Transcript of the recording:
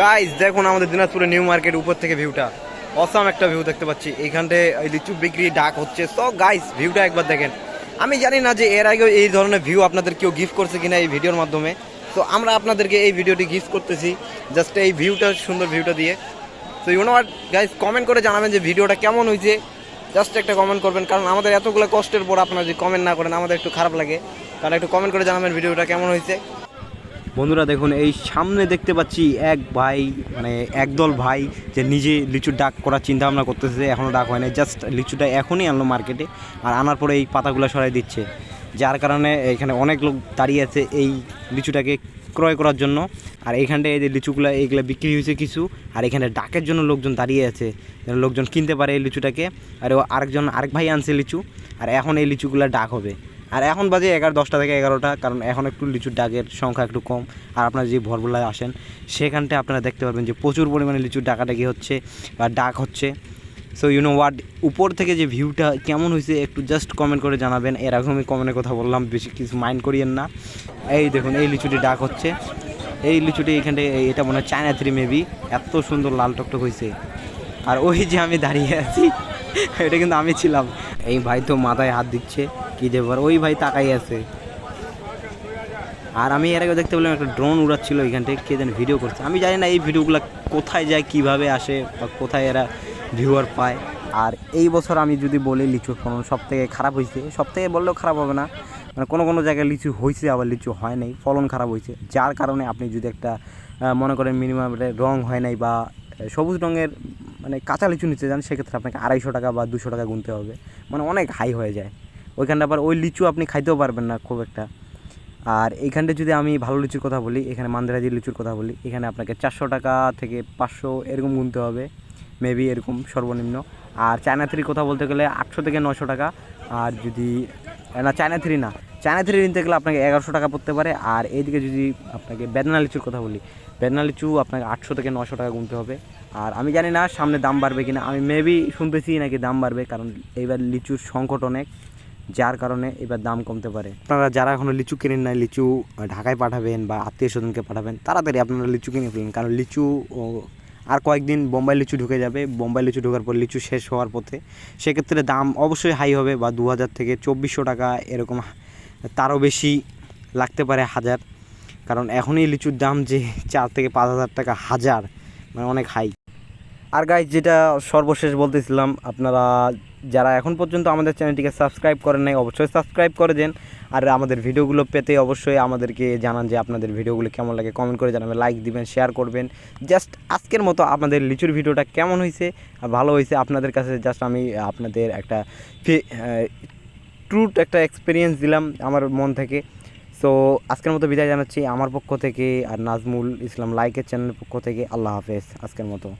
Guys দেখুন আমাদের দিনাজপুরের নিউ মার্কেট উপর থেকে ভিউটা অসাম একটা ভিউ দেখতে পাচ্ছি। এইখানটায় এই লিচু বিক্রি ডাক হচ্ছে। সো গাইস ভিউটা একবার দেখেন। আমি জানি না যে এর আগেও এই ধরনের ভিউ আপনাদের কেউ গিফট করছে কিনা এই ভিডিওর মাধ্যমে। তো আমরা আপনাদেরকে এই ভিডিওটি গিফট করতেছি। জাস্ট এই ভিউটা সুন্দর ভিউটা দিয়ে। তো ইউ নো গাইস কমেন্ট করে জানাবেন যে ভিডিওটা কেমন হয়েছে। জাস্ট একটা কমেন্ট করবেন। কারণ আমাদের এতগুলো কষ্টের পর আপনারা যদি কমেন্ট না করেন, আমাদের একটু খারাপ লাগে। কারণ একটু কমেন্ট করে জানাবেন ভিডিওটা কেমন হয়েছে। বন্ধুরা দেখুন, এই সামনে দেখতে পাচ্ছি এক ভাই মানে একদল ভাই যে নিজে লিচুর ডাক করার চিন্তা ভাবনা করতেছে এখনও ডাক হয় না জাস্ট লিচুটা এখনই আনলো মার্কেটে আর আনার পরে এই পাতাগুলো সরাই দিচ্ছে। যার কারণে এখানে অনেক লোক দাঁড়িয়ে আছে এই লিচুটাকে ক্রয় করার জন্য, আর এইখানটায় এই যে লিচুগুলো, এইগুলো বিক্রি হয়েছে কিছু, আর এখানে ডাকের জন্য লোকজন দাঁড়িয়ে আছে লোকজন কিনতে পারে এই লিচুটাকে, আর ও আরেকজন, আরেক ভাই আনছে লিচু, আর এখন এই লিচুগুলো ডাক হবে। আর এখন বাজে এগারো, দশটা থেকে এগারোটা, কারণ এখন একটু লিচুর ডাকের সংখ্যা একটু কম। আর আপনারা যে ভরবেলায় আসেন, সেখানটায় আপনারা দেখতে পারবেন যে প্রচুর পরিমাণে লিচুর ডাকাডাকি হচ্ছে বা ডাক হচ্ছে। সো ইউনো ওয়ার্ড উপর থেকে যে ভিউটা কেমন হয়েছে, একটু জাস্ট কমেন্ট করে জানাবেন। এর আগে আমি কমেন্টের কথা বললাম, বেশি কিছু মাইন্ড করিয়েন না। এই দেখুন, এই লিচুটি ডাক হচ্ছে। এই লিচুটি এখানটায় এটা মনে হয় চায়না থ্রি মেবি এত সুন্দর লাল টকটক হয়েছে। আর ওই যে আমি দাঁড়িয়ে আছি, এটা কিন্তু আমি ছিলাম। এই ভাই তো মাথায় হাত দিচ্ছে। কি দেবার ওই ভাই তাকাই আছে। আর আমি এর আগে দেখতে পেলাম একটা ড্রোন উড়াচ্ছিল এখান থেকে, কে যেন ভিডিও করছে। আমি জানি না এই ভিডিওগুলো কোথায় যায়, কীভাবে আসে, বা কোথায় এরা ভিউয়ার পায়। আর এই বছর আমি যদি বলি লিচুর ফলন সব থেকে খারাপ হয়েছে। সব থেকে বললেও খারাপ হবে না। মানে কোনো কোনো জায়গায় লিচু হয়েছে, আবার লিচু হয় নাই, ফলন খারাপ হয়েছে। যার কারণে আপনি যদি একটা মনে করেন মিনিমাম রং হয় নাই বা সবুজ রঙের মানে কাঁচা লিচু নিতে যান, সেক্ষেত্রে আপনাকে আড়াইশো টাকা বা দুশো টাকা গুনতে হবে। মানে অনেক হাই হয়ে যায়। ওইখানটা আবার ওই লিচু আপনি খাইতেও পারবেন না খুব একটা। আর এইখানটা যদি আমি ভালো লিচুর কথা বলি, এখানে মান্দারাজি লিচুর কথা বলি, এখানে আপনাকে চারশো টাকা থেকে পাঁচশো এরকম গুনতে হবে মেবি এরকম সর্বনিম্ন। আর চায়না থ্রির কথা বলতে গেলে আটশো থেকে নশো টাকা। আর যদি না, চায়না থ্রি না, চায়না থ্রি নিতে গেলে আপনাকে এগারোশো টাকা পড়তে পারে। আর এইদিকে যদি আপনাকে বেদনা লিচুর কথা বলি, বেদনা লিচু আপনাকে আটশো থেকে নশো টাকা গুনতে হবে। আর আমি জানি না সামনে দাম বাড়বে কিনা, আমি মেবি শুনতেছি নাকি দাম বাড়বে, কারণ এইবার লিচুর সংকট অনেক। যার কারণে এবার দাম কমতে পারে। আপনারা যারা এখনও লিচু কিনেন নাই, লিচু ঢাকায় পাঠাবেন বা আত্মীয় স্বজনকে পাঠাবেন তাড়াতাড়ি আপনারা লিচু কিনে ফেলেন। কারণ লিচু আর কয়েকদিন বোম্বাই লিচু ঢুকে যাবে। বোম্বাই লিচু ঢোকার পর লিচু শেষ হওয়ার পথে সেক্ষেত্রে দাম অবশ্যই হাই হবে বা দু হাজার থেকে চব্বিশশো টাকা এরকম, তারও বেশি লাগতে পারে হাজার। কারণ এখনই লিচুর দাম যে চার থেকে পাঁচ হাজার টাকা, হাজার মানে অনেক হাই আর গাইজ যেটা সর্বশেষ বলতেছিলাম, আপনারা যারা এখন পর্যন্ত আমাদের চ্যানেলটিকে সাবস্ক্রাইব করেন নাই, অবশ্যই সাবস্ক্রাইব করে দেন। আর আমাদের ভিডিওগুলো পেতে অবশ্যই আমাদেরকে জানান যে আপনাদের ভিডিওগুলো কেমন লাগে। কমেন্ট করে জানাবেন লাইক দিবেন শেয়ার করবেন। জাস্ট আজকের মতো আপনাদের লিচুর ভিডিওটা কেমন হয়েছে ভালো হয়েছে আপনাদের কাছে জাস্ট আমি আপনাদের একটা ট্রুট একটা এক্সপিরিয়েন্স দিলাম আমার মন থেকে। সো আজকের মতো বিদায় জানাচ্ছি আমার পক্ষ থেকে আর নাজমুল ইসলাম লাইকের চ্যানেলের পক্ষ থেকে। আল্লাহ হাফেজ, আজকের মতো।